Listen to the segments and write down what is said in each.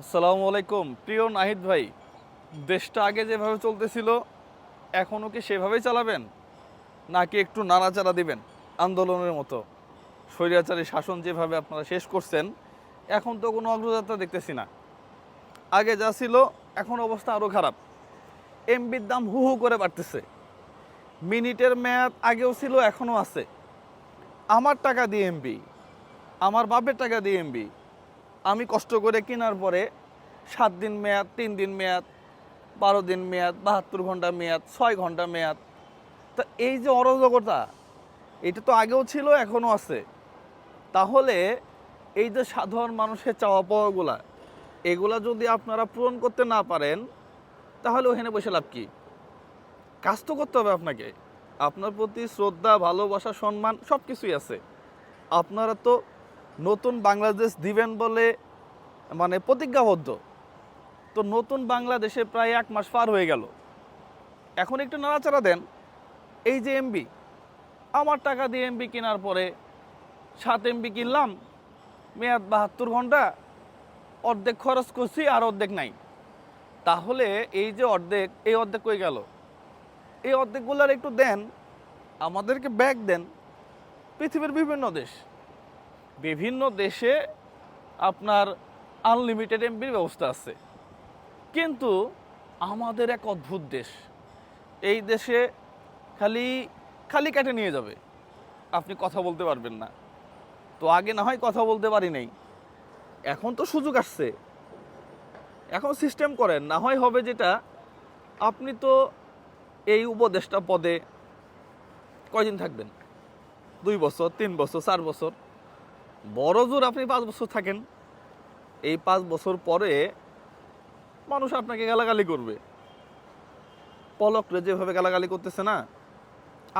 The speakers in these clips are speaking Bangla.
আসসালামু আলাইকুম। প্রিয় নাহিদ ভাই, দেশটা আগে যেভাবে চলতেছিল এখনও কি সেভাবেই চালাবেন? নাকি একটু নাড়াচাড়া দিবেন আন্দোলনের মতো? স্বৈরাচারী শাসন যেভাবে আপনারা শেষ করছেন, এখন তো কোনো অগ্রযাত্রা দেখতেছি না। আগে যা ছিল, এখন অবস্থা আরও খারাপ। এমবির দাম হু হু করে বাড়তেছে। মিনিটের মেয়াদ আগেও ছিল, এখনও আছে। আমার টাকা দিয়ে এমবি, আমার বাপের টাকা দিয়ে এমবি আমি কষ্ট করে কেনার পরে সাত দিন মেয়াদ, তিন দিন মেয়াদ, বারো দিন মেয়াদ, বাহাত্তর ঘণ্টা মেয়াদ, ছয় ঘণ্টা মেয়াদ। তা এই যে অরাজকতা, এটা তো আগেও ছিল, এখনও আছে। তাহলে এই যে সাধারণ মানুষের চাওয়া পাওয়াগুলা, এগুলা যদি আপনারা পূরণ করতে না পারেন, তাহলে ওখানে বসে লাভ কি? কাজ তো করতে হবে আপনাকে। আপনার প্রতি শ্রদ্ধা, ভালোবাসা, সম্মান সব কিছুই আছে। আপনারা তো নতুন বাংলাদেশ দিবেন বলে মানে প্রতিজ্ঞাবদ্ধ। তো নতুন বাংলাদেশে প্রায় এক মাস পার হয়ে গেল। এখন একটু নাড়াচাড়া দেন। এই যে এমবি আমার টাকা দিয়ে এমবি কেনার পরে সাত এমবি কিনলাম, মেয়াদ বাহাত্তর ঘণ্টা, অর্ধেক খরচ করছি আর অর্ধেক নাই। তাহলে এই যে অর্ধেক, এই অর্ধেক কই গেল? এই অর্ধেকগুলার একটু দেন, আমাদেরকে ব্যাগ দেন। পৃথিবীর বিভিন্ন দেশ। বিভিন্ন দেশে আপনার আনলিমিটেড এমবির ব্যবস্থা আছে। কিন্তু আমাদের এক অদ্ভুত দেশ। এই দেশে খালি খালি কেটে নিয়ে যাবে। আপনি কথা বলতে পারবেন না। তো আগে না হয় কথা বলতে পারি নাই। এখন তো সুযোগ আসছে। এখন সিস্টেম করেন। না হয় হবে যেটা, আপনি তো এই উপদেষ্টা পদে কয়দিন থাকবেন? দুই বছর, তিন বছর, চার বছর? বড় জোর আপনি পাঁচ বছর থাকেন, এই পাঁচ বছর পরে মানুষ আপনাকে গালাগালি করবে। পলকরে যেভাবে গালাগালি করতেছে না,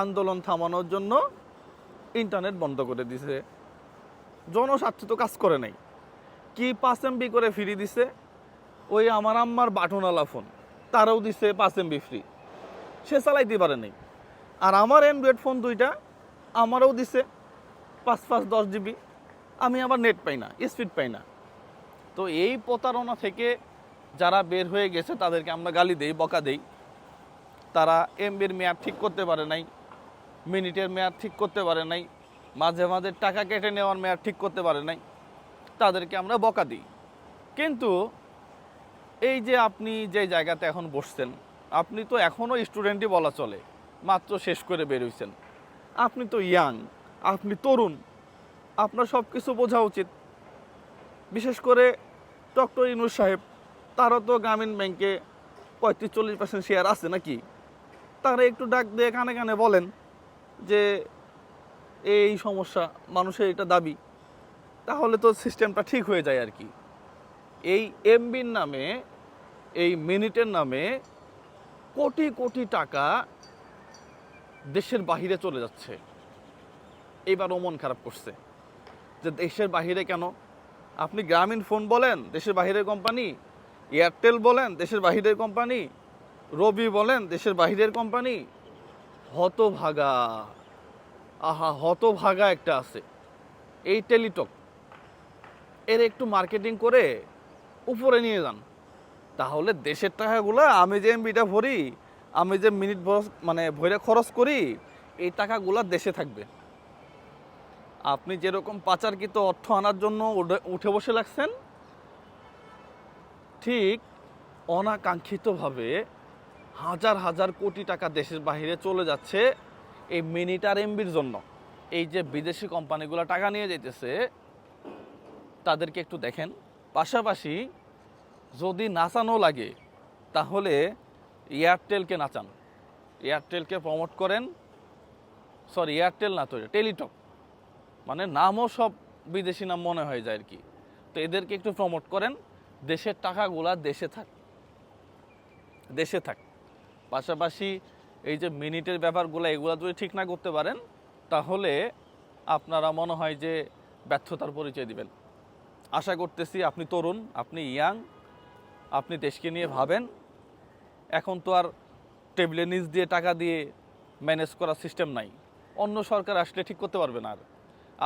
আন্দোলন থামানোর জন্য ইন্টারনেট বন্ধ করে দিছে। জনস্বার্থে তো কাজ করে নাই। কি পাঁচ এমবি করে ফ্রি দিছে? ওই আমার আম্মার বাটনওয়ালা ফোন, তারাও দিছে পাঁচ এমবি ফ্রি সে চালাইতে পারে নাই। আর আমার অ্যান্ড্রয়েড ফোন দুইটা, আমারও দিছে পাঁচ পাঁচ দশ জিবি আমি আবার নেট পাই না স্পিড পাই না। তো এই প্রতারণা থেকে যারা বের হয়ে গেছে, তাদেরকে আমরা গালি দেই, বকা দেই। তারা এমবির মেয়াদ ঠিক করতে পারে নাই, মিনিটের মেয়াদ ঠিক করতে পারে নাই, মাঝে মাঝে টাকা কেটে নেওয়ার মেয়াদ ঠিক করতে পারে নাই, তাদেরকে আমরা বকা দিই। কিন্তু এই যে আপনি যে জায়গাতে এখন বসছেন, আপনি তো এখনও স্টুডেন্টই বলা চলে, মাত্র শেষ করে বেরোইছেন আপনি তো ইয়াং আপনি তরুণ আপনার সব কিছু বোঝা উচিত। বিশেষ করে ডক্টর ইনুস সাহেব, তারও তো গ্রামীণ ব্যাংকে পঁয়ত্রিশ চল্লিশ পার্সেন্ট শেয়ার আছে নাকি? তারা একটু ডাক দিয়ে কানে কানে বলেন যে, এই সমস্যা, মানুষের এটা দাবি। তাহলে তো সিস্টেমটা ঠিক হয়ে যায় আর কি। এই এমবির নামে, এই মিনিটের নামে কোটি কোটি টাকা দেশের বাহিরে চলে যাচ্ছে। এবার মন খারাপ করছে। যে দেশের বাহিরে কেন? আপনি গ্রামীণ ফোন বলেন, দেশের বাহিরের কোম্পানি। এয়ারটেল বলেন, দেশের বাহিরের কোম্পানি। রবি বলেন, দেশের বাহিরের কোম্পানি। হতভাগা। আহা, হতভাগা একটা আছে। এই টেলিটক। এর একটু মার্কেটিং করে উপরে নিয়ে যান। তাহলে দেশের টাকাগুলো আমি যে এমবিটা ভরি, আমি যে মিনিট মানে ভরে খরচ করি, এই টাকাগুলো দেশে থাকবে। আপনি যেরকম পাচারকৃত অর্থ আনার জন্য উঠে- বসে লাগছেন, ঠিক অনাকাঙ্ক্ষিতভাবে হাজার হাজার কোটি টাকা দেশের বাইরে চলে যাচ্ছে এই মিনিটার এমবির জন্য। এই যে বিদেশি কোম্পানিগুলো টাকা নিয়ে যেতেছে তাদেরকে একটু দেখেন। পাশাপাশি যদি নাচানো লাগে, তাহলে এয়ারটেলকে নাচান। এয়ারটেলকে প্রমোট করেন। সরি এয়ারটেল না তো, টেলিটক। মানে নামও সব বিদেশি নাম মনে হয়ে যায় আর কি। তো এদেরকে একটু প্রমোট করেন, দেশের টাকাগুলা দেশে থাক। দেশে থাক। পাশাপাশি এই যে মিনিটের ব্যাপারগুলো, এগুলো যদি ঠিক না করতে পারেন, তাহলে আপনারা মনে হয় যে ব্যর্থতার পরিচয় দিবেন। আশা করতেছি আপনি তরুণ, আপনি ইয়াং, আপনি দেশকে নিয়ে ভাবেন। এখন তো আর টেবিলে নিচ দিয়ে টাকা দিয়ে ম্যানেজ করার সিস্টেম নাই। অন্য সরকার আসলে ঠিক করতে পারবে না আর।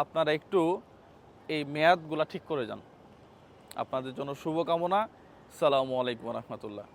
আপনারা একটু এই মেয়াদগুলা ঠিক করে যান। আপনাদের জন্য শুভকামনা। সালামু আলাইকুম রহমতুল্লাহ।